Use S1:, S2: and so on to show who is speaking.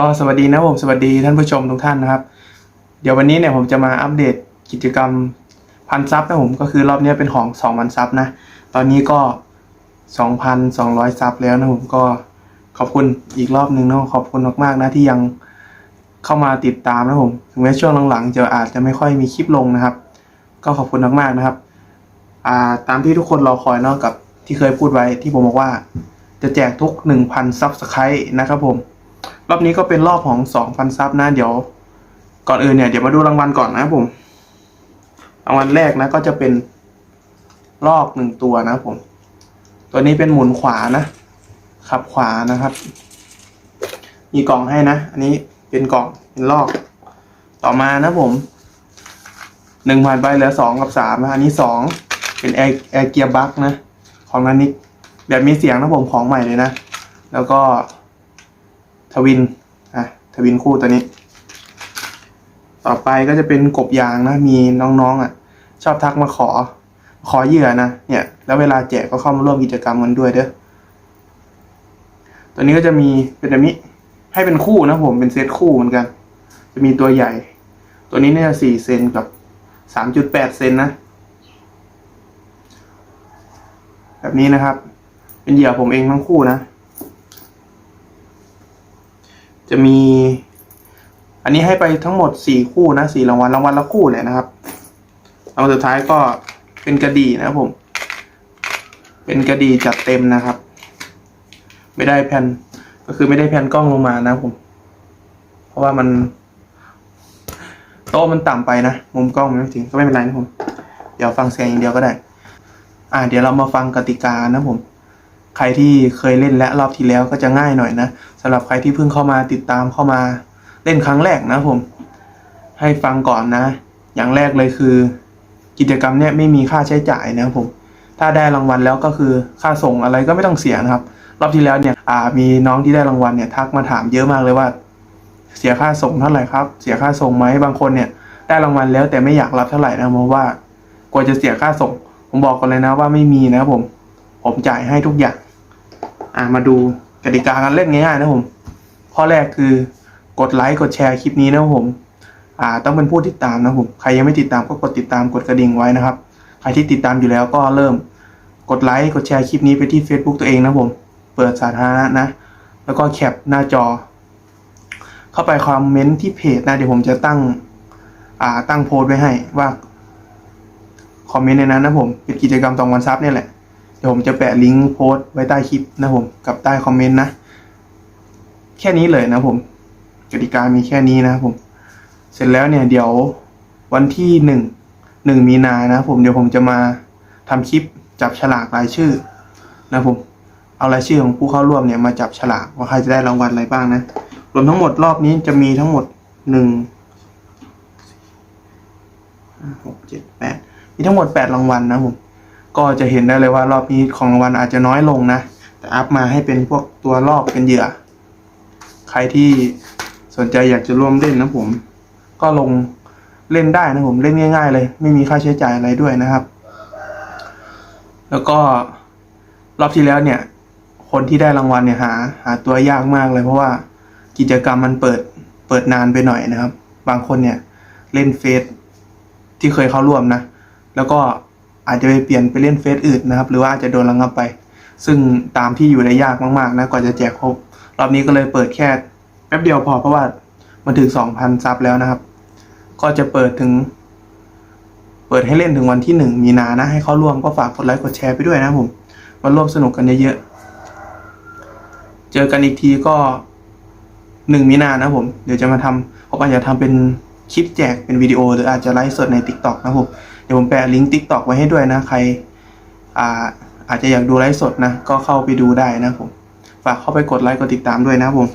S1: ก็สวัสดีนะผมสวัสดีท่านผู้ชมทุกท่านนะครับ เดี๋ยววันนี้เนี่ยผมจะมาอัปเดตกิจกรรมพันซับนะผมก็คือรอบนี้เป็นของ2 0 0 0ซับนะ ตอนนี้ก็2,200ซับแล้วนะผมก็ขอบคุณอีกรอบหนึ่งนะขอบคุณมากๆนะที่ยังเข้ามาติดตามนะผมถึงแม้ช่วงหลังๆจะอาจจะไม่ค่อยมีคลิปลงนะครับ ก็ขอบคุณมากๆนะครับอ่าตามที่ทุกคนรอคอยเนาะกับที่เคยพูดไว้ที่ผมบอกว่า จะแจกทุก 1,000ซับสไครต์นะครับผม รอบนี้ก็เป็นรอบของ2,000ซับนะเดี๋ยว ก่อนอื่นเนี่ยเดี๋ยวมาดูรางวัลก่อนนะผมรางวัลแรกนะก็จะเป็นลอกหนึ่งตัวนะผม ตัวนี้เป็นหมุนขวานะ ขับขวานะครับ มีกล่องให้นะ อันนี้เป็นกล่องเป็นลอกต่อมานะผมหนึ่งผ่านไปเหลือสองกับสามนะอันนี้สองเป็นแอร์แอร์เกียร์บัคนะ ของนันนิกแบบมีเสียงนะผมของใหม่เลยนะ แล้วก็ วินอะทวินคู่ตัวนี้ ต่อไปก็จะเป็นกบยางนะ มีน้องๆอะ ชอบทักมาขอ ขอเหยื่อนะ เนี่ย แล้วเวลาแจกก็เข้ามาร่วมกิจกรรมกันด้วยเด้อ ตัวนี้ก็จะมีเป็นแบบนี้ ให้เป็นคู่นะผมเป็นเซตคู่เหมือนกัน จะมีตัวใหญ่ ตัวนี้เนี่ยสี่เซนกับสามจุดแปดเซนนะ แบบนี้นะครับ เป็นเหยื่อผมเองทั้งคู่นะ จะมี อันนี้ให้ไปทั้งหมดสี่คู่นะสี่รางวัลรางวัลละคู่เลยนะครับรางวัลสุดท้ายก็เป็นกระดีนะครับผม เป็นกระดีจัดเต็มนะครับ ไม่ได้แผ่นก็คือไม่ได้แผ่นกล้องลงมานะผม เพราะว่ามัน โต๊ะมันต่ำไปนะมุมกล้องมันไม่ถึงก็ไม่เป็นไรนะผม เดี๋ยวฟังเสียงอย่างเดียวก็ได้ อ่า เดี๋ยวเรามาฟังกติกานะผม ใครที่เคยเล่นและรอบที่แล้วก็จะง่ายหน่อยนะสำหรับใครที่เพิ่งเข้ามาติดตามเข้ามาเล่นครั้งแรกนะผม ให้ฟังก่อนนะ อย่างแรกเลยคือ กิจกรรมเนี่ยไม่มีค่าใช้จ่ายนะผม ถ้าได้รางวัลแล้วก็คือค่าส่งอะไรก็ไม่ต้องเสียนะครับ รอบที่แล้วเนี่ยมีน้องที่ได้รางวัลเนี่ยทักมาถามเยอะมากเลยว่า เสียค่าส่งเท่าไหร่ครับ เสียค่าส่งไหมบางคนเนี่ยได้รางวัลแล้วแต่ไม่อยากรับเท่าไหร่นะเพราะว่ากลัวจะเสียค่าส่ง ผมบอกกันเลยนะว่าไม่มีนะผม ผมจ่ายให้ทุกอย่าง อ่ามาดูกติกาการเล่นง่ายๆนะผม ข้อแรกคือกดไลค์กดแชร์คลิปนี้นะผม อ่า ต้องเป็นผู้ติดตามนะผม ใครยังไม่ติดตามก็กดติดตามกดกระดิ่งไว้นะครับ ใครที่ติดตามอยู่แล้วก็เริ่มกดไลค์กดแชร์คลิปนี้ไปที่ Facebook ตัวเองนะผม เปิดสาธารณะนะ แล้วก็แคปหน้าจอ เข้าไปคอมเมนต์ที่เพจนะเดี๋ยวผมจะตั้ง อ่า ตั้งโพสต์ไว้ให้ว่าคอมเมนต์ในนั้นนะผม เป็นกิจกรรมตองวันซับเนี่ยแหละ เดี๋ยวผมจะแปะลิงก์โพสต์ไว้ใต้คลิปนะผมกับใต้คอมเมนต์นะ แค่นี้เลยนะผมกติกามีแค่นี้นะผม เสร็จแล้วเนี่ยเดี๋ยววันที่หนึ่งหนึ่งมีนานะผมเดี๋ยวผมจะมาทำคลิปจับฉลากรายชื่อ นะผม เอารายชื่อของผู้เข้าร่วมเนี่ยมาจับฉลากว่าใครจะได้รางวัลอะไรบ้างนะรวมทั้งหมดรอบนี้จะมีทั้งหมดหนึ่งห้าหกเจ็ดแปดมีทั้งหมดแปดรางวัลนะผม ก็จะเห็นได้เลยว่ารอบนี้ของรางวัลอาจจะน้อยลงนะ แต่อัพมาให้เป็นพวกตัวรอบเป็นเหยื่อ ใครที่สนใจอยากจะร่วมเล่นนะผม ก็ลงเล่นได้นะผมเล่นง่าย ๆ เลย ไม่มีค่าใช้จ่ายอะไรด้วยนะครับ แล้วก็รอบที่แล้วเนี่ย คนที่ได้รางวัลเนี่ยหา หาตัวยากมากเลย เพราะว่ากิจกรรมมันเปิดเปิดนานไปหน่อยนะครับ บางคนเนี่ยเล่นเฟซที่เคยเข้าร่วมนะ แล้วก็ อาจจะไปเปลี่ยนไปเล่นเฟซอื่นนะครับ หรือว่าอาจจะโดนระงับไป ซึ่งตามที่อยู่ได้ยากมากๆนะกว่าจะแจกครบ รอบนี้ก็เลยเปิดแค่แป๊บเดียวพอเพราะว่ามันถึงสองพันซับแล้วนะครับ ก็จะเปิดถึง เปิดให้เล่นถึงวันที่หนึ่งมีนานะ ให้เข้าร่วมก็ฝากกดไลค์กดแชร์ไปด้วยนะผมมาร่วมสนุกกันเยอะๆ เจอกันอีกทีก็หนึ่งมีนานะผม เดี๋ยวจะมาทำผมอาจจะทำเป็นคลิปแจกเป็นวิดีโอ หรืออาจจะไลฟ์สดใน t ิ k t o k นะผม ดี๋ยวผมแปะลิงก์ t ิ k t o k ไว้ให้ด้วยนะ ใครอ่าอาจจะอยากดูไลฟ์สดนะ ก็เข้าไปดูได้นะผม ฝากเข้าไปกดไลค์กดติดตามด้วยนะผม